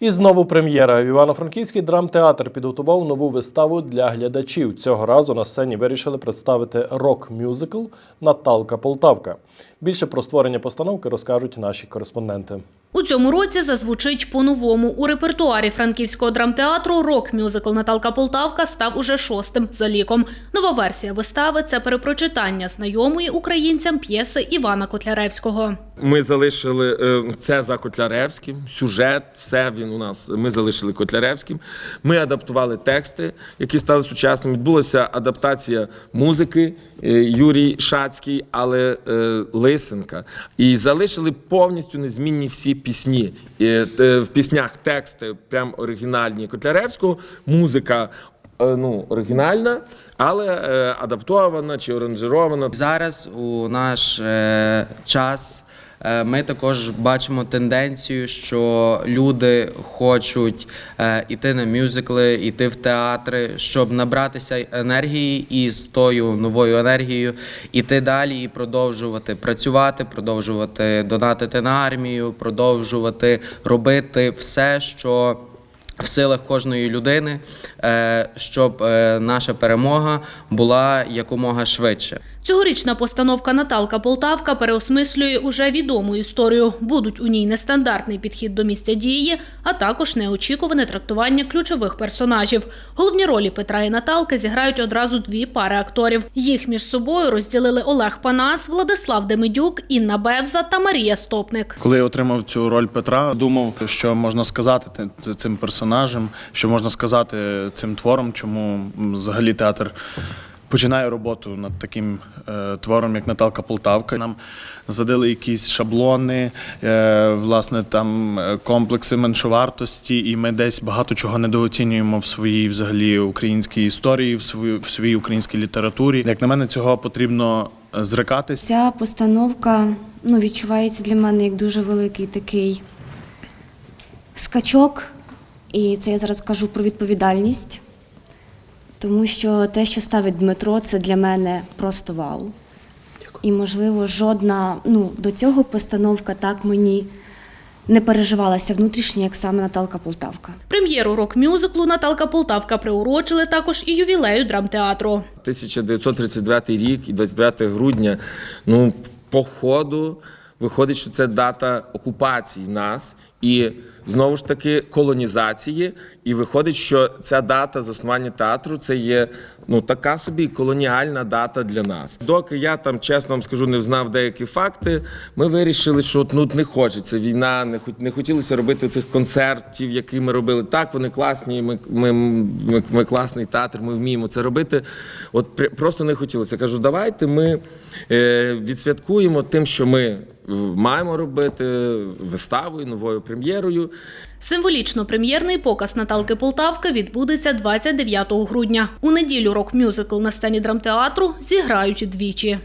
І знову прем'єра. Івано-Франківський драмтеатр підготував нову виставу для глядачів. Цього разу на сцені вирішили представити рок-мюзикл Наталка Полтавка. Більше про створення постановки розкажуть наші кореспонденти. У цьому році зазвучить по-новому. У репертуарі франківського драмтеатру рок-мюзикл Наталка Полтавка став уже шостим за ліком. Нова версія вистави це перепрочитання знайомої українцям п'єси Івана Котляревського. Ми залишили е, це за Котляревським, сюжет, все він у нас. Ми залишили Котляревським. Ми адаптували тексти, які стали сучасними. Відбулася адаптація музики е, Юрій Шацький, але е, Лисенка. І залишили повністю незмінні всі пісні. В піснях тексти прям оригінальні Котляревського, музика. Ну, оригінальна, але адаптована чи оранжирована. Зараз у наш час ми також бачимо тенденцію, що люди хочуть е, іти на мюзикли, іти в театри, щоб набратися енергії і з тою новою енергією іти далі і продовжувати працювати, продовжувати донатити на армію, продовжувати робити все, що в силах кожної людини, е, щоб е, наша перемога була якомога швидше. Цьогорічна постановка Наталка Полтавка переосмислює уже відому історію. Будуть у ній нестандартний підхід до місця дії, а також неочікуване трактування ключових персонажів. Головні ролі Петра і Наталки зіграють одразу дві пари акторів. Їх між собою розділили Олег Панас, Владислав Демидюк, Інна Бевза та Марія Стопник. Коли я отримав цю роль Петра, думав, що можна сказати ти- цим персонажем, що можна сказати цим твором, чому взагалі театр починає роботу над таким е, твором, як Наталка Полтавка. Нам задали якісь шаблони, е, власне, там е, комплекси меншовартості, і ми десь багато чого недооцінюємо в своїй взагалі українській історії, в своїй, в своїй українській літературі. Як на мене, цього потрібно зрекатися. Ця постановка ну, відчувається для мене як дуже великий такий скачок. І це я зараз кажу про відповідальність, тому що те, що ставить Дмитро, це для мене просто вау. І, можливо, жодна ну, до цього постановка так мені не переживалася внутрішньо, як саме Наталка Полтавка. Прем'єру рок-мюзиклу Наталка Полтавка приурочили також і ювілею драмтеатру. 1939 рік і 29 грудня. Ну, по ходу виходить, що це дата окупації нас і знову ж таки колонізації. І виходить, що ця дата заснування театру це є ну така собі колоніальна дата для нас. Доки я там чесно вам скажу, не знав деякі факти. Ми вирішили, що ну не хочеться війна, не хот- не хотілося робити цих концертів, які ми робили. Так, вони класні. Ми, ми, ми, ми класний театр, ми вміємо це робити. От при- просто не хотілося. Кажу, давайте ми е, відсвяткуємо тим, що ми маємо робити виставою, новою прем'єрою. Символічно прем'єрний показ Наталки Полтавки відбудеться 29 грудня. У неділю рок-мюзикл на сцені драмтеатру зіграють двічі.